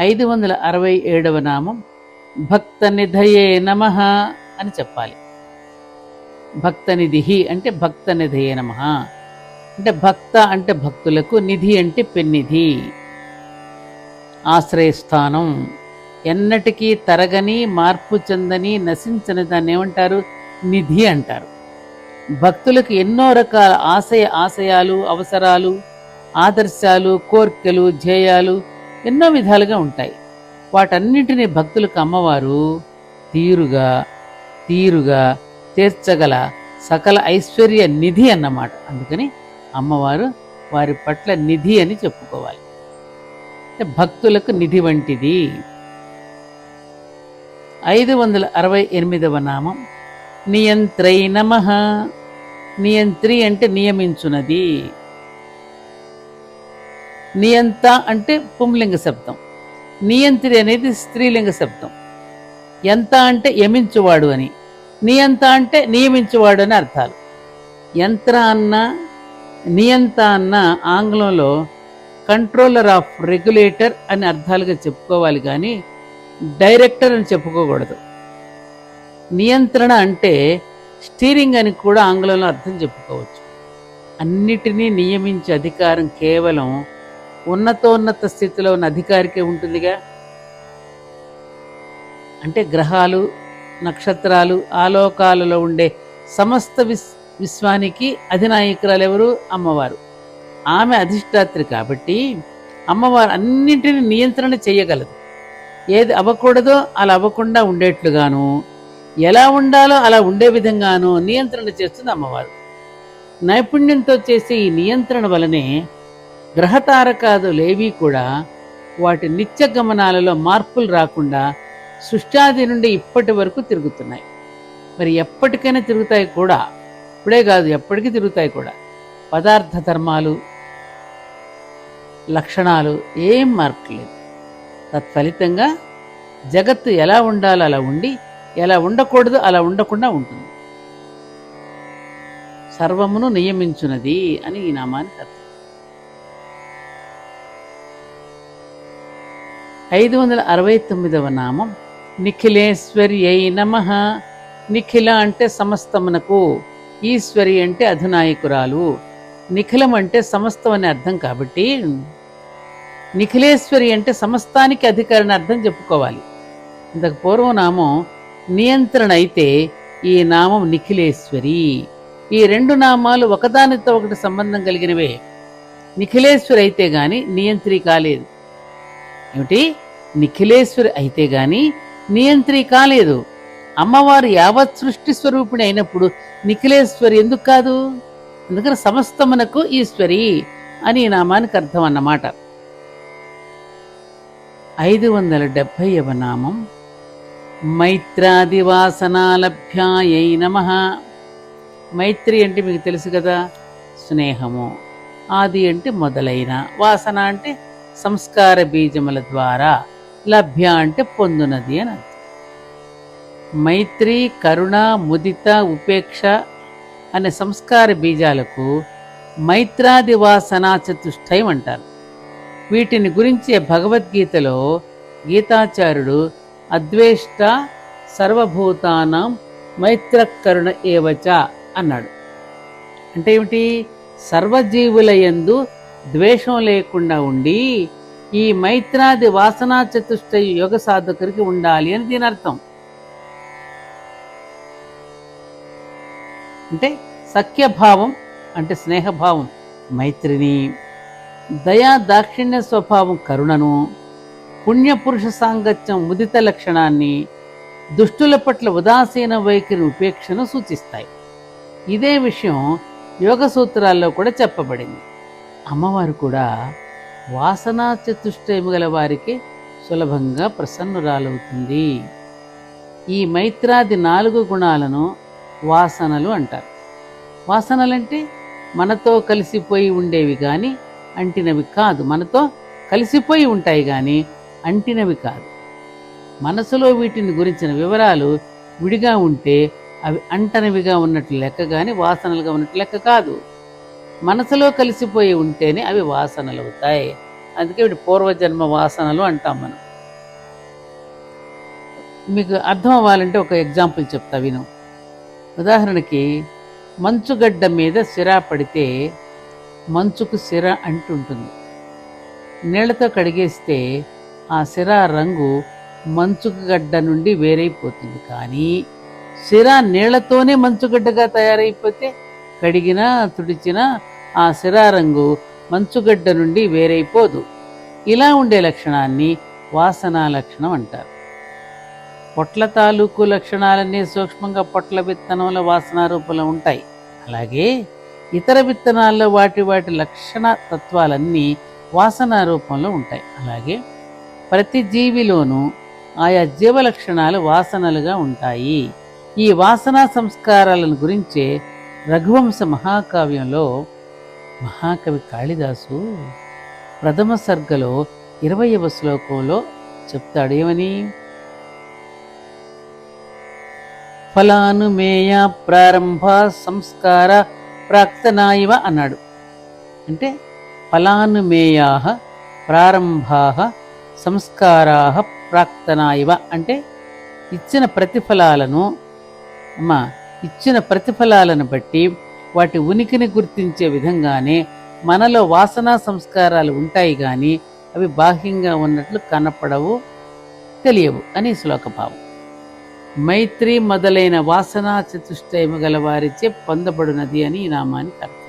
ఐదు వందల అరవై ఏడవ నామం. భక్త నిధయే నమ అని చెప్పాలి. భక్త నిధి అంటే భక్త నిధయే నమ. అంటే భక్త అంటే భక్తులకు నిధి అంటే పెన్నిధి. ఆశ్రయస్థానం. ఎన్నటికీ తరగని మార్పు చెందని నశించని దాన్ని ఏమంటారు? నిధి అంటారు. భక్తులకు ఎన్నో రకాల ఆశయ ఆశయాలు అవసరాలు ఆదర్శాలు కోర్కెలు ధ్యేయాలు ఎన్నో విధాలుగా ఉంటాయి. వాటన్నింటిని భక్తులకు అమ్మవారు తీరుగా తీరుగా తీర్చగల సకల ఐశ్వర్య నిధి అన్నమాట. అందుకని అమ్మవారు వారి పట్ల నిధి అని చెప్పుకోవాలి. భక్తులకు నిధి వంటిది. ఐదు వందల అరవై ఎనిమిదవ నామం. నియంత్రై నమ. నియంత్రి అంటే నియమించునది. నియంత అంటే పుంలింగ శబ్దం. నియంత్రి అనేది స్త్రీలింగ శబ్దం. ఎంత అంటే యమించువాడు అని. నియంత అంటే నియమించువాడు అని అర్థాలు. యంత్ర అన్న నియంత అన్న ఆంగ్లంలో కంట్రోలర్ ఆఫ్ రెగ్యులేటర్ అని అర్థాలుగా చెప్పుకోవాలి కానీ డైరెక్టర్ అని చెప్పుకోకూడదు. నియంత్రణ అంటే స్టీరింగ్ అని కూడా ఆంగ్లంలో అర్థం చెప్పుకోవచ్చు. అన్నిటినీ నియమించే అధికారం కేవలం ఉన్నతోన్నత స్థితిలో ఉన్న అధికారికే ఉంటుందిగా? అంటే గ్రహాలు నక్షత్రాలు ఆలోకాలలో ఉండే సమస్త విస్ విశ్వానికి అధినాయకురాలు ఎవరు అమ్మవారు. ఆమె అధిష్టాత్రి కాబట్టి అమ్మవారు అన్నింటినీ నియంత్రణ చేయగలదు. ఏది అవ్వకూడదో అలా అవ్వకుండా ఉండేట్లుగాను ఎలా ఉండాలో అలా ఉండే విధంగాను నియంత్రణ చేస్తుంది అమ్మవారు. నైపుణ్యంతో చేసే ఈ నియంత్రణ వలనే గ్రహతారకాదులేవి కూడా వాటి నిత్య గమనాలలో మార్పులు రాకుండా సృష్టాది నుండి ఇప్పటి వరకు తిరుగుతున్నాయి. మరి ఎప్పటికైనా తిరుగుతాయి కూడా. ఇప్పుడే కాదు ఎప్పటికీ తిరుగుతాయి కూడా. పదార్థ ధర్మాలు లక్షణాలు ఏం మార్పు లేదు తత్ఫలితంగా జగత్తు ఎలా ఉండాలో అలా ఉండి ఎలా ఉండకూడదు అలా ఉండకుండా ఉంటుంది. సర్వమును నియమించున్నది అని ఈ నామానికి అర్థం ఐదు వందల అరవై తొమ్మిదవ నామం. నిఖిలేశ్వరి అయి నమ. నిఖిల అంటే సమస్తమునకు. ఈశ్వరి అంటే అధినాయకురాలు. నిఖిలం అంటే సమస్తం అనే అర్థం కాబట్టి నిఖిలేశ్వరి అంటే సమస్తానికి అధికారిని అర్థం చెప్పుకోవాలి. ఇంతకు పూర్వం నామం నియంత్రణ అయితే ఈ నామం నిఖిలేశ్వరి. ఈ రెండు నామాలు ఒకదానితో ఒకటి సంబంధం కలిగినవే. నిఖిలేశ్వరి అయితే గాని నియంత్రి కాలేదు ఏమిటి? నిఖిలేశ్వరి అయితే గాని నియంత్రి కాలేదు. అమ్మవారు యావత్ సృష్టి స్వరూపిణి అయినప్పుడు నిఖిలేశ్వరి ఎందుకు కాదు? అందుకని సమస్తమునకు ఈశ్వరి అని ఈ నామానికి అర్థం అన్నమాట. ఐదు వందల డెబ్భైవ నామం. మైత్రాదివాసనాలభ్యాయై నమ. మైత్రి అంటే మీకు తెలుసు కదా స్నేహము. ఆది అంటే మొదలైన. వాసన అంటే సంస్కార బీజముల ద్వారా లభ్య అంటే పొందునది అని అర్థం. మైత్రి కరుణ ముదిత ఉపేక్ష అనే సంస్కార బీజాలకు మైత్రాది వాసనా చతుష్టయం అంటారు. వీటిని గురించి భగవద్గీతలో గీతాచార్యుడు అద్వేష్ట సర్వభూతానం మైత్రకరుణ ఏవచ అన్నాడు. అంటే ఏమిటి? సర్వజీవుల యందు ద్వేషం లేకుండా ఉండి ఈ మైత్రాది వాసనా చతుష్ట యోగ సాధకుడికి ఉండాలి అని దీని అర్థం. అంటే సఖ్యభావం అంటే స్నేహభావం మైత్రిని దయా దాక్షిణ్య స్వభావం కరుణను పుణ్యపురుష సాంగత్యం ముదిత లక్షణాన్ని దుష్టుల పట్ల ఉదాసీన వైఖరి ఉపేక్షను సూచిస్తాయి. ఇదే విషయం యోగ సూత్రాల్లో కూడా చెప్పబడింది. అమ్మవారు కూడా వాసనా చతుష్టయము గల వారికి సులభంగా ప్రసన్నురాలవుతుంది. ఈ మైత్రాది నాలుగు గుణాలను వాసనలు అంటారు. వాసనలంటే మనతో కలిసిపోయి ఉండేవి కానీ అంటినవి కాదు. మనతో కలిసిపోయి ఉంటాయి కానీ అంటినవి కాదు. మనసులో వీటిని గురించిన వివరాలు విడిగా ఉంటే అవి అంటనవిగా ఉన్నట్లు లెక్క కానీ వాసనలుగా ఉన్నట్లు లెక్క కాదు. మనసులో కలిసిపోయి ఉంటేనే అవి వాసనలు అవుతాయి అందుకే వీటి పూర్వజన్మ వాసనలు అంటాం మనం. మీకు అర్థం అవ్వాలంటే ఒక ఎగ్జాంపుల్ చెప్తా విను. ఉదాహరణకి మంచుగడ్డ మీద సిరా పడితే మంచుకు సిర అంటుంటుంది. నీళ్ళతో కడిగేస్తే ఆ సిరా రంగు మంచుకు గడ్డ నుండి వేరైపోతుంది. కానీ సిరా నీళ్ళతోనే మంచుగడ్డగా తయారైపోతే కడిగినా తుడిచినా ఆ శిరారంగు మంచుగడ్డ నుండి వేరైపోదు. ఇలా ఉండే లక్షణాన్ని వాసనా లక్షణం అంటారు. పొట్ల తాలూకు లక్షణాలన్నీ సూక్ష్మంగా పొట్ల విత్తనంలో వాసనా రూపంలో ఉంటాయి. అలాగే ఇతర విత్తనాల్లో వాటి వాటి లక్షణ తత్వాలన్నీ వాసనా రూపంలో ఉంటాయి. అలాగే ప్రతి జీవిలోనూ ఆయా జీవ లక్షణాలు వాసనలుగా ఉంటాయి. ఈ వాసనా సంస్కారాలను గురించే రఘువంశ మహాకావ్యంలో మహాకవి కాళిదాసు ప్రథమ సర్గలో ఇరవయవ శ్లోకంలో చెప్తాడు. ఏమని? ఫలానుమేయ ప్రారంభ సంస్కార ప్రాక్తనాయివ అన్నాడు. అంటే ఫలానుమేయా ప్రారంభా సంస్కారా ప్రాక్తనాయివ. అంటే ఇచ్చిన ప్రతిఫలాలను అమ్మా ఇచ్చిన ప్రతిఫలాలను బట్టి వాటి ఉనికిని గుర్తించే విధంగానే మనలో వాసనా సంస్కారాలు ఉంటాయి కానీ అవి బాహ్యంగా ఉన్నట్లు కనపడవు తెలియవు అని శ్లోకభావం మైత్రి మొదలైన వాసనా చతుష్టయము గల వారిచే పొందబడినది అని ఈ నామానికి అర్థం.